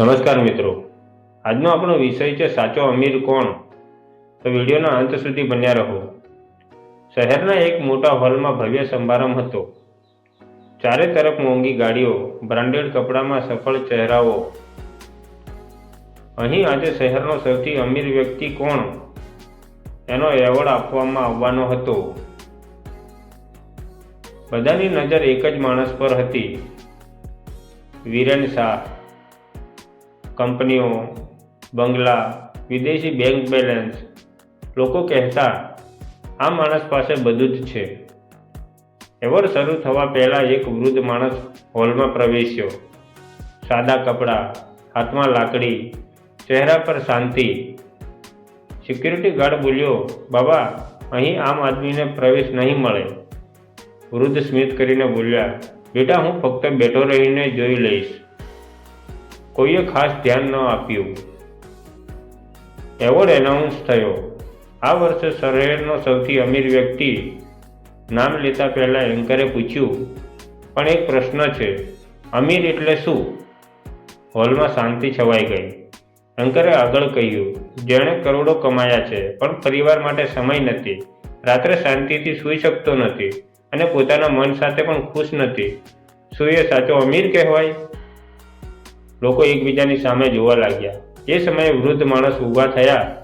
નમસ્કાર મિત્રો. આજનો આપણો વિષય છે, સાચો અમીર કોણ? તો વિડીયોના અંત સુધી બન્યા રહો. શહેરના એક મોટા હોલમાં ભવ્ય સમારંભ હતો. ચારે તરફ મોંઘી ગાડીઓ, બ્રાન્ડેડ કપડામાં સફળ ચહેરાઓ. અહીં આજે શહેરનો સૌથી અમીર વ્યક્તિ કોણ? એનો એવોર્ડ આપવામાં આવવાનો હતો. બધાની નજર એક જ માણસ પર હતી. વિરેન શાહ. કંપનીઓ, બંગલા, વિદેશી બેંક બેલેન્સ, લોકો કહેતા, આ માણસ પાસે બધું જ છે. એવોર્ડ શરૂ થવા પહેલાં એક વૃદ્ધ માણસ હોલમાં પ્રવેશ્યો. સાદા કપડાં, હાથમાં લાકડી, ચહેરા પર શાંતિ. સિક્યુરિટી ગાર્ડ બોલ્યો, બાબા, અહીં આમ આદમીને પ્રવેશ નહીં મળે. વૃદ્ધ સ્મિત કરીને બોલ્યા, બેટા, હું ફક્ત બેઠો રહીને જોઈ લઈશ. કોઈએ ખાસ ધ્યાન ન આપ્યું. એવોર્ડ એનાઉન્સ થયો. આ વર્ષે શહેરનો સૌથી અમીર વ્યક્તિ નામ લેતા પહેલા એન્કરે પૂછ્યું, પણ એક પ્રશ્ન છે. અમીર એટલે શું? હોલમાં શાંતિ છવાઈ ગઈ. એન્કરે આગળ કહ્યું, જેણે કરોડો કમાયા છે, પણ પરિવાર માટે સમય નથી. રાત્રે શાંતિથી સૂઈ શકતો નથી અને પોતાના મન સાથે પણ ખુશ નથી. શું સાચો અમીર કહેવાય? લોકો એકબીજાની સામે જોવા લાગ્યા. એ સમયે વૃદ્ધ માણસ ઊભા થયા.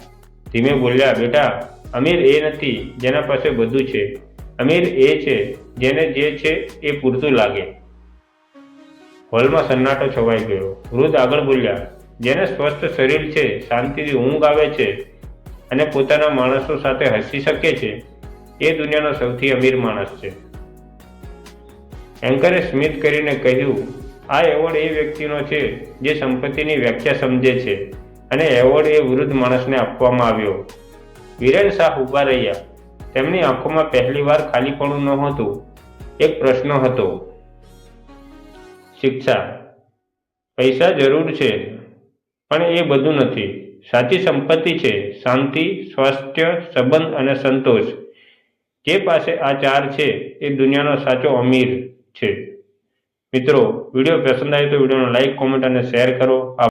ધીમે બોલ્યા, બેટા, અમીર એ નથી, જેના પાસે બધું છે. અમીર એ છે, જેને જે છે એ પૂરતું લાગે. હોલમાં સન્નાટો છવાઈ ગયો. વૃદ્ધ આગળ બોલ્યા, જેને સ્વસ્થ શરીર છે, શાંતિથી ઊંઘ આવે છે અને પોતાના માણસો સાથે હસી શકે છે, એ દુનિયાનો સૌથી અમીર માણસ છે. એન્કરે સ્મિત કરીને કહ્યું આ એવોર્ડ એ વ્યક્તિનો છે જે સંપત્તિની વ્યાખ્યા સમજે છે અને એવોર્ડ એ વૃદ્ધ માણસને આપવામાં આવ્યો. વિરેન શાહ ઊભા રહ્યા. તેમની આંખોમાં પહેલીવાર ખાલીપણું નહોતું એક પ્રશ્ન હતો. શિક્ષા. પૈસા જરૂર છે, પણ એ બધું નથી. સાચી સંપત્તિ છે, શાંતિ, સ્વાસ્થ્ય, સંબંધ અને સંતોષ. જે પાસે આ ચાર છે, એ દુનિયાનો સાચો અમીર છે. મિત્રો વીડિયો પસંદ આવે તો વિડીયોને લાઈક કોમેન્ટ અને શેર કરો